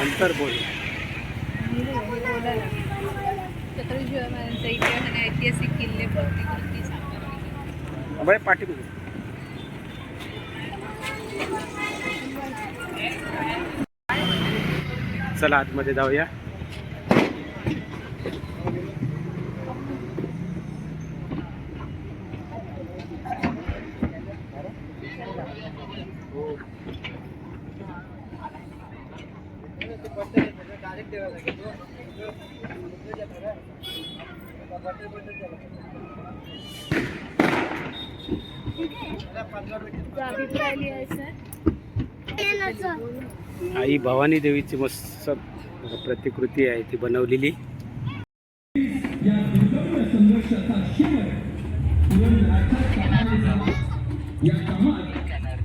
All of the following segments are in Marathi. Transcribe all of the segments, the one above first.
अंतर बोल. छत्रपती महाराजांचा इतिहास आणि ऐतिहासिक किल्ले प्रतिकृती सातारा पाठी चला आतमध्ये जाऊया. आई भवानी देवीची मस्त प्रतिकृती आहे ती बनवलेली.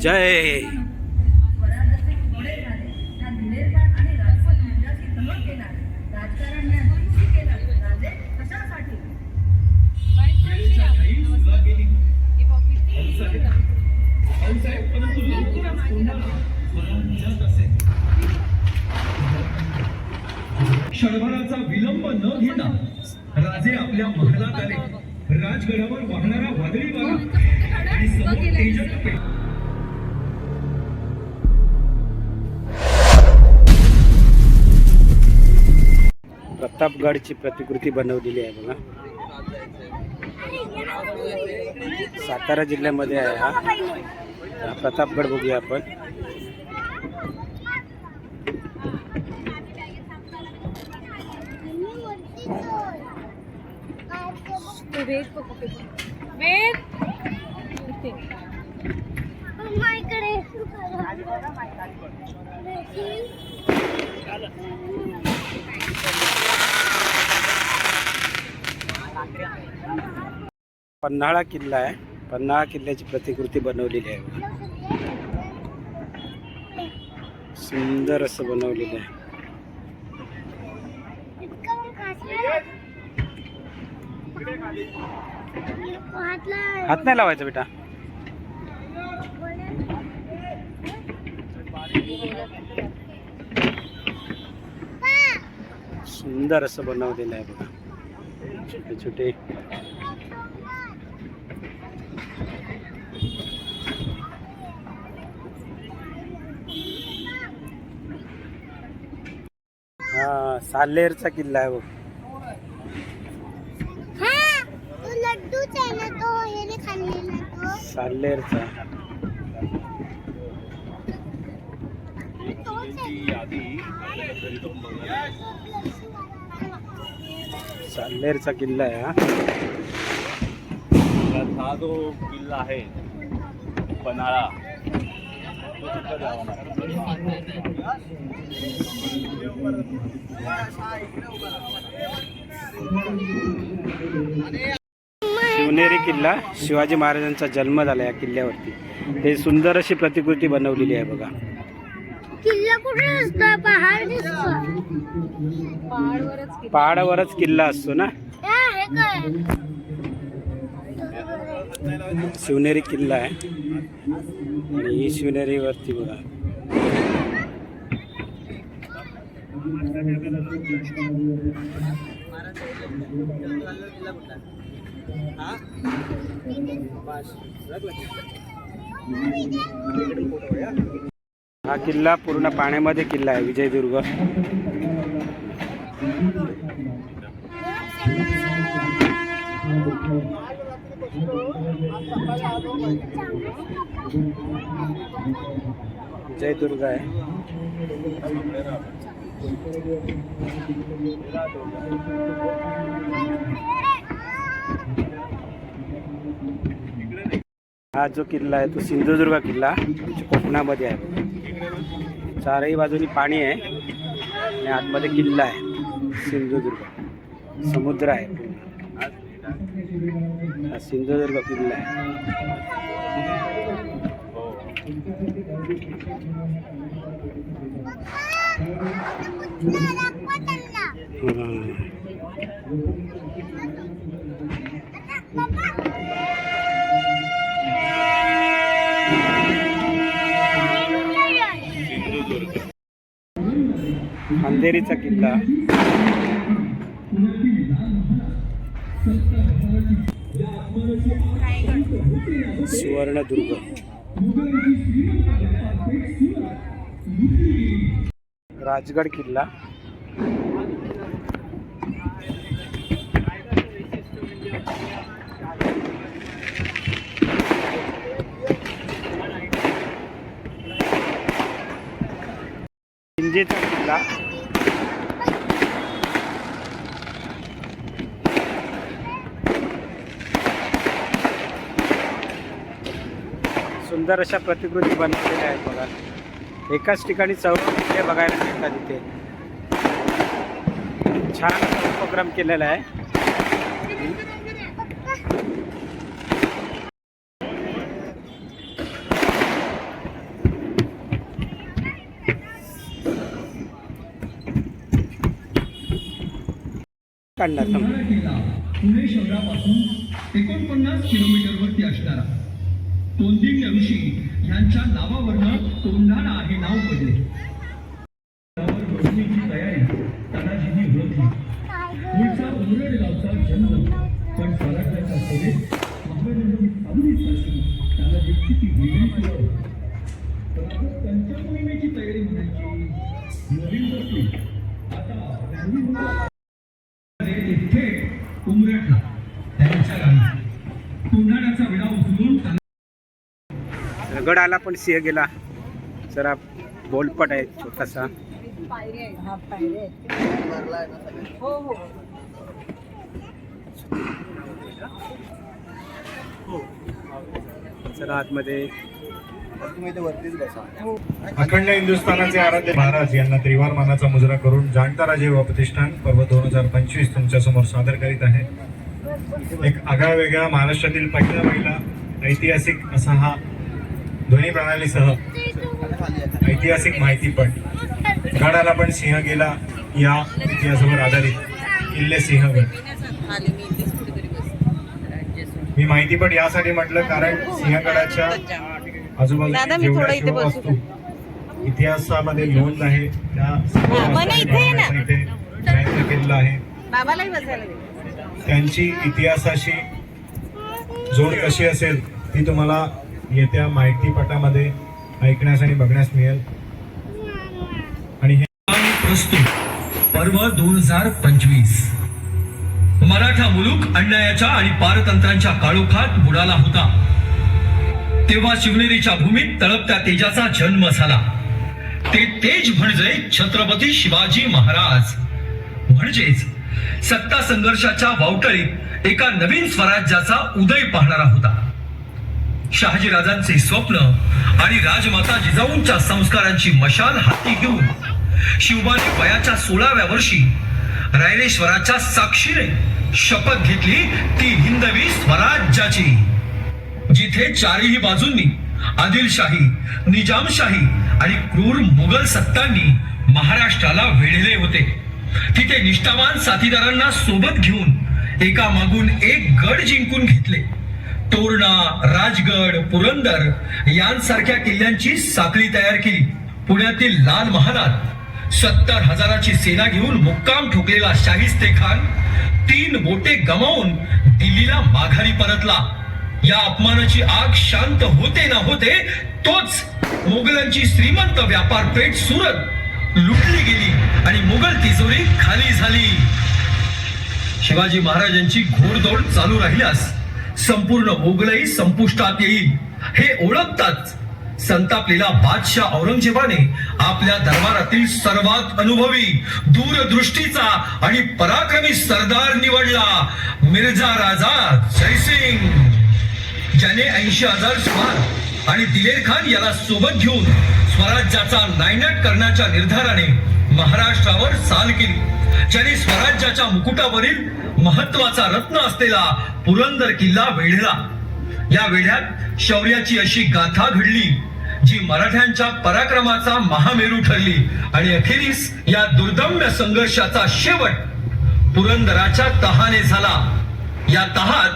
जय। क्षणभराचा विलंब न घेता राजे आपल्या महालात आले. राजगडावर वाहणारा वादळी वारा आणि समोर तेजस प्रतापगडची प्रतिकृती बनवलेली आहे बघा. सातारा जिल्ह्यामध्ये आहे हा. प्रतापगड बघूया आपण. वेद वेद इथे. पन्हाळा किल्ला आहे. पन्हाळा किल्ल्याची प्रतिकृती बनवलेली आहे. बघा. सुंदर असं बनवलेलं आहे. हात नाही लावायचा बेटा. सुंदर असं बनवलेलं आहे बघा. छोटे छोटे। हा साल्हेरचा किल्ला आहे बघ आहे साल्हेरचा किल्ला आहे हा. हा जो किल्ला आहे पन्हाळा शिवनेरी किल्ला शिवाजी महाराजांचा जन्म झाला या किल्ल्यावरती. ते सुंदर अशी प्रतिकृती बनवलेली आहे बघा. किल्ला कुठे असतो पहाड दिसतो. पहाडवरच किल्ले. असतो ना? हा, हे काय? शिवनेरी किल्ला आहे. आणि ही शिवनेरीवरती बघा. हा? किल्ला पूर्ण पाण्यामध्ये किल्ला आहे विजयदुर्ग. विजयदुर्ग आहे. हा जो किल्ला आहे तो सिंधुदुर्ग किल्ला कोकणामध्ये आहे. चारही बाजूनी पाणी आहे आणि आतमध्ये किल्ला आहे. सिंधुदुर्ग. समुद्र आहे. सिंधुदुर्ग किल्ला आहे. अंधेरीचा किल्ला. सुवर्णदुर्ग. राजगड किल्ला. इंजेचा किल्ला. सुंदर अशा प्रतिकृती बनवलेल्या आहेत बघा. एकाच ठिकाणी चौदा बघायला मिळतात इथे. छान उपक्रम केलेला आहे. पुणे शहरापासून एकोणपन्नास किलोमीटर वरती असणारा. तोंदिन्य ऋषी यांच्या नावावरनं तोंडाला हे नाव पडले तयारी तानाजींनी ओळखली. मूळचा उमरड गावचा जन्म पण स्वराज्याच्या सेवेत महाराजांनी वेगळी त्यांच्या मोहिमेची तयारी म्हणायची. नवीन बसली आता नवीन थेट उमरटला त्यांच्या गावी कोंढाण्याचा विडा उचलून गड गडाला पण सिंह गेला. जरा बोलपट आहे छोटासा. जरा आतमध्ये. अखंड हिंदुस्थानाचे आराध्य महाराज यांना त्रिवार मानाचा मुजरा करून जाणता राजे व प्रतिष्ठान पर्व दोन हजार पंचवीस तुमच्यासमोर सादर करीत आहे. एक आगळा वेगळा महाराष्ट्रातील पहिला महिला ऐतिहासिक असा हा ध्वनी प्रणालीसह ऐतिहासिक माहितीपट गडाला पण सिंह गेला या इतिहासावर आधारित. किल्ले सिंहगड. मी माहितीपट यासाठी म्हटलं कारण सिंहगडाच्या आजूबाजूला इतिहासामध्ये नोंद आहे त्या केलेला आहे. त्यांची इतिहासाशी जोड कशी असेल ती तुम्हाला येत्या माहितीपटामध्ये ऐकण्यास आणि बघण्यास मिळेल. आणि हे प्रस्तुत पर्व दोन हजार पंचवीस. मराठा मुलूक अन्यायाच्या आणि पारतंत्रांच्या काळोखात बुडाला होता. तेव्हा शिवनेरीच्या भूमीत तळपत्या तेजाचा जन्म झाला. ते तेज म्हणजे छत्रपती शिवाजी महाराज. म्हणजेच सत्ता संघर्षाच्या वावटळीत एका नवीन स्वराज्याचा उदय पाहणारा होता. शहाजीराजांचे स्वप्न आणि राजमाता जिजाऊंच्या संस्कारांची मशाल हाती घेऊन शिवबाने वयाच्या सोळाव्या वर्षी रायरेश्वराच्या साक्षीने शपथ घेतली ती हिंदवी स्वराज्याची. जिथे चारही बाजूंनी आदिलशाही निजामशाही आणि क्रूर मुघल सत्तांनी महाराष्ट्राला वेढले होते. तिथे निष्ठावान साथीदारांना सोबत घेऊन एका मागून एक गड जिंकून घेतले. तोरणा राजगड पुरंदर यांसारख्या किल्ल्यांची साखळी तयार केली. पुण्यातील लाल महालात सत्तर हजाराची सेना घेऊन मुक्काम ठोकलेला शाहिस्ते खान तीन बोटे गमावून दिल्लीला माघारी परतला. या अपमानाची आग शांत होते ना होते तोच मोगलांची श्रीमंत व्यापारपेठ सुरत लुटली गेली आणि मुघल तिजोरी खाली झाली. शिवाजी महाराजांची घोडदौड चालू राहिल्यास संपूर्ण मुघलही संपुष्टात येईल. हे ओळखताच संतापलेला बादशाह औरंगजेबाने आपल्या दरबारातील सर्वात अनुभवी दूरदृष्टीचा आणि पराक्रमी सरदार निवडला. मिर्झा राजा जयसिंग ज्याने ऐंशी हजार स्वार आणि दिलेर खान याला सोबत घेऊन स्वराज्याचा नायनाट करण्याच्या निर्धाराने महाराष्ट्रावर चाल केली. ज्याने स्वराज्याच्या मुकुटावरील महत्त्वाचा रत्न असलेला पुरंदर किल्ला वेढला. या वेढ्यात शौर्याची अशी गाथा घडली जी मराठ्यांच्या पराक्रमाचा महामेरू ठरली आणि अखेरीस या दुर्दम्य संघर्षाचा शेवट पुरंदराच्या तहाने झाला. या तहात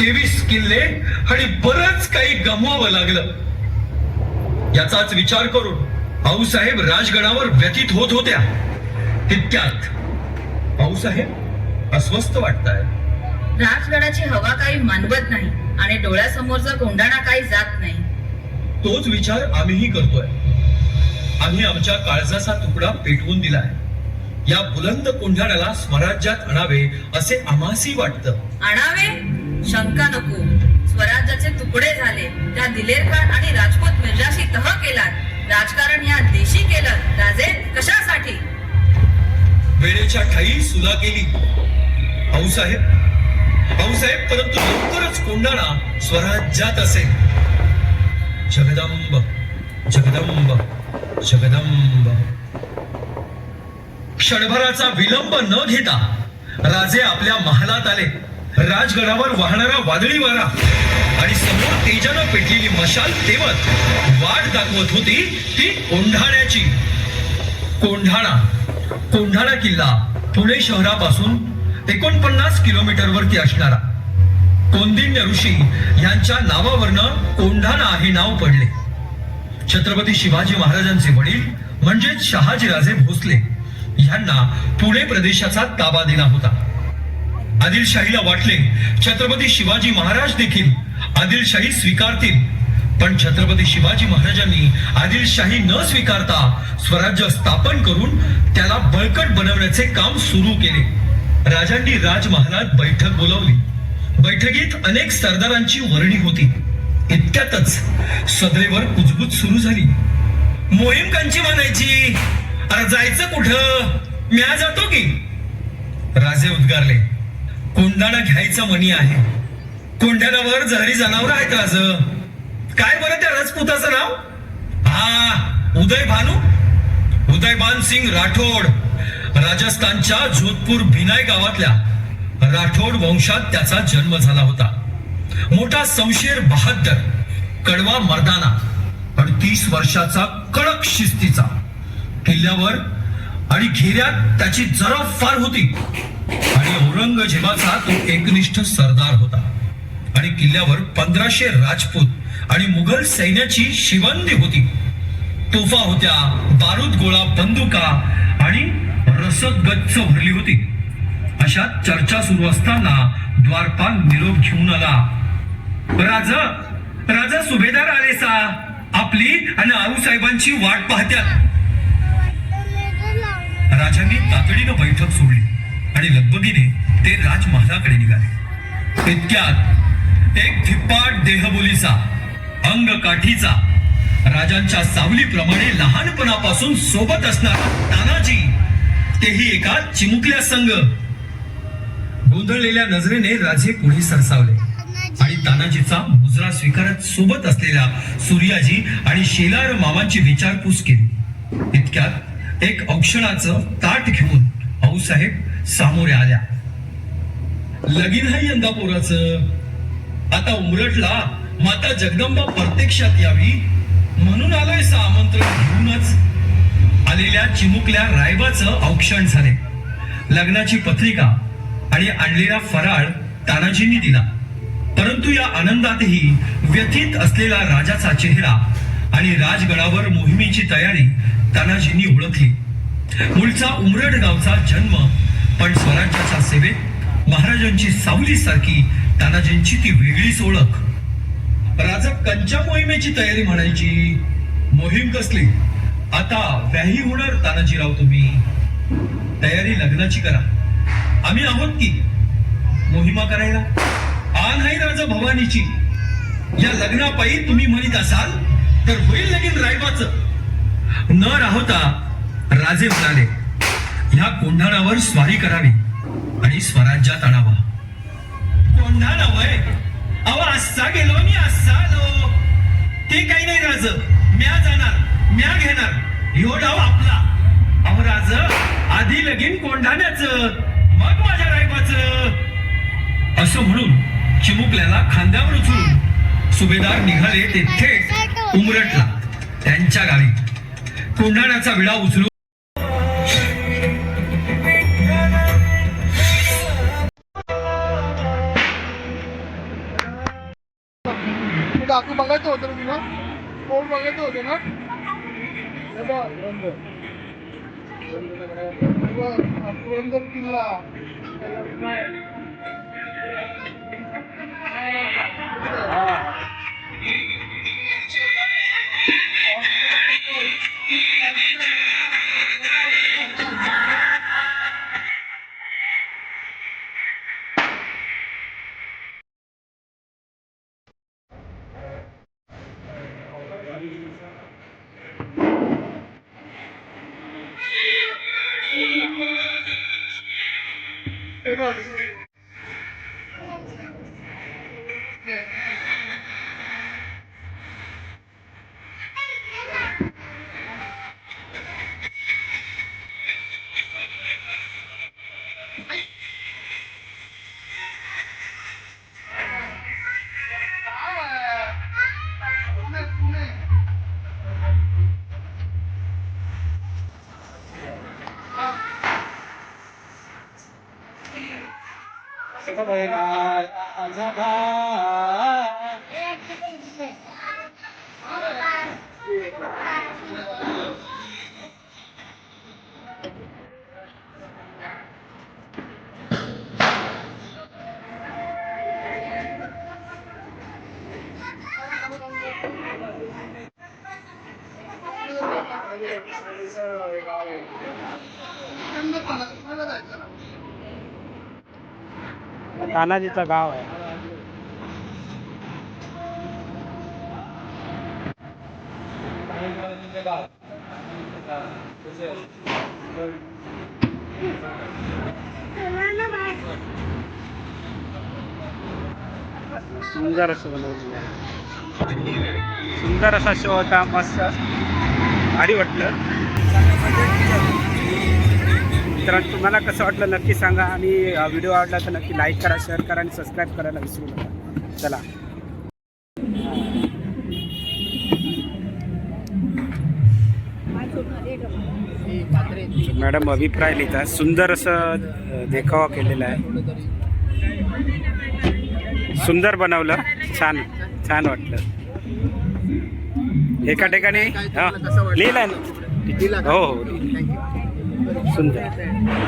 तेवीस किल्ले आणि बरंच काही गमवावं लागलं. याचाच विचार करून आऊसाहेब राजगडावर व्यतीत होत होत्या. तितक्यात आऊसाहेब अस्वस्थ वाटताय राजगडाची हवा काही मानवत नाही आणि डोळ्यासमोरचा कोंडाणा काही जात नाही. तोच विचार आम्हीही करतोय. आम्ही आमच्या काळजाचा तुकडा पेटवून दिलाय. या बुलंद कोंढाण्याला स्वराज्यात आणावे असे आम्हासही वाटतं. आणावे? शंका नको. स्वराज्याचे तुकडे झाले. त्या दिलेर खान आणि राजपूत मिर्जाशी तह केलात. राजकारण या देशी केलं राजे कशासाठी? वेळेच्या ठाई सुला केली. भाऊसाहेब भाऊसाहेब परंतु लवकरच कोंडाणा स्वराज्यात असेल. जगदंब जगदंब जगदंब. क्षणभराचा विलंब न घेता राजे आपल्या महालात आले. राजगडावर वाहणारा वादळी वारा. आणि समोर तेजानं पेटलेली मशाल तेवत वाट दाखवत होती ती कोंढाण्याची कोंढाणा कोंढाणा किल्ला पुणे शहरापासून एकोणपन्नास किलोमीटर वरती असणारा. कोंदिन्य ऋषी यांच्या नावावरनं कोंढाणा हे नाव पडले. छत्रपती शिवाजी महाराजांचे वडील म्हणजेच शहाजीराजे भोसले यांना पुणे प्रदेशाचा ताबा दिला होता. आदिलशाहीला वाटले छत्रपती शिवाजी महाराज देखील आदिलशाही स्वीकारतील. पण छत्रपती शिवाजी महाराजांनी आदिलशाही न स्वीकारता स्वराज्य स्थापन करून त्याला बळकट बनवण्याचे काम सुरू केले. राजांनी राजमहालात बैठक बोलावली. बैठकीत अनेक सरदारांची वर्णी होती. इतक्यातच सदरेवर कुजबूज सुरू झाली. मोहीम कांची म्हणायची अरे जायचं कुठं? म्या जातो की. राजे उद्गारले कोंडाणा घ्यायचा मनी आहे. कोंढाण्यावर जहरी जनावर आहे का असं. काय बरं त्या राजपुताचं नाव? हा उदय भानू. उदयभान सिंग राठोड. राजस्थानच्या जोधपूर भिनाय गावातल्या राठोड वंशात त्याचा जन्म झाला होता. मोठा समशेर बहादर कडवा मर्दाना अडतीस वर्षाचा कडक शिस्तीचा. किल्ल्यावर आणि घेऱ्यात त्याची जरा फार होती. आणि औरंगजेबाचा तो एकनिष्ठ सरदार होता. आणि किल्ल्यावर पंधराशे राजपूत आणि मुघल सैन्याची शिवंदी होती. तोफा होत्या बारूद गोळा बंदुका आणि रसद गच्च भरली होती. अशा चर्चा सुरू असताना द्वारपाल निरोप घेऊन आला. राजा राजा सुभेदार आले सा. आपली आणि आऊसाहेबांची वाट पाहत्यात. राजांनी तातडीनं बैठक सोडली आणि लगबगीने ते राजमहालाकडे निघाले. इतक्यात एक धिप्पाट देहबोलीचा अंग काठीचा राजांच्या सावलीप्रमाणे लहानपणापासून सोबत असणारा तानाजी तेही एका चिमुकल्या संघ. गोंधळलेल्या नजरेने राजे पुढे सरसावले. आणि तानाजीचा मुजरा स्वीकारत सोबत असलेल्या सूर्याजी आणि शेलार मामांची विचारपूस केली. इतक्यात एक औक्षणाचं ताट घेऊन आऊसाहेब सामोरे आल्या. लगीन आहे यंदा पोराचं आता उमरटला माता जगदंबा प्रत्यक्षात यावी म्हणून आलोय आमंत्रण घेऊनच. आलेल्या चिमुकल्या रायबाचं औक्षण झाले. लग्नाची पत्रिका आणि आणलेला फराळ तानाजींनी दिला. परंतु या आनंदातही व्यथित असलेला राजाचा चेहरा आणि राजगडावर मोहिमेची तयारी तानाजींनी ओळखली. मूळचा उमरड गावचा जन्म पण स्वराज्याच्या सेवेत महाराजांची सावली सारखी तानाजींची ती वेगळीच ओळख. राजा कंच्या मोहिमेची तयारी म्हणायची मोहीम कसली? आता व्याही होणार तानाजीराव तुम्ही. तयारी लग्नाची करा. आम्ही आहोत की? मोहिमा करायला? आ नाही राजा भवानीची. या लग्नापायी तुम्ही म्हणत असाल तर होईल लगीन रायबाचं. न राहता राजे म्हणाले ह्या कोंढाणावर स्वारी करावी आणि स्वराज्यात आणावा. कोंढाणा वय अहो असा गेलो मी असा आलो. ते काही नाही राज. म्या जाणार म्या घेणार. ह्यो डाव आपला. अहो राज आधी लगीन कोंढाण्याचं मग माझ्या रायबाच. असं म्हणून चिमुकल्याला खांद्यावर उचलून सुभेदार निघाले ते थेट उमरटला. त्यांच्या गावी. कोंढाण्याचा विडा उचलून कोण बघायचं होतं ना हे बघ, पुरंदर. हे बघ, 他们啊啊啊啊！他？在干？तानाजीचं गाव आहे. सुंदर असं बनवलेलं सुंदर असा शो होता मस्त. भारी वाटलं. मित्रांनो तुम्हाला कसं वाटलं नक्की सांगा. आणि व्हिडिओ आवडला तर नक्की लाईक करा शेअर करा आणि सबस्क्राईब करायला विसरू नका. चला. मॅडम अभिप्राय लिहिता. सुंदर असं देखावा केलेला आहे. सुंदर बनवलं. छान छान वाटलं. एका ठिकाणी हा. लिहिलं ना? हो हो सुंदर.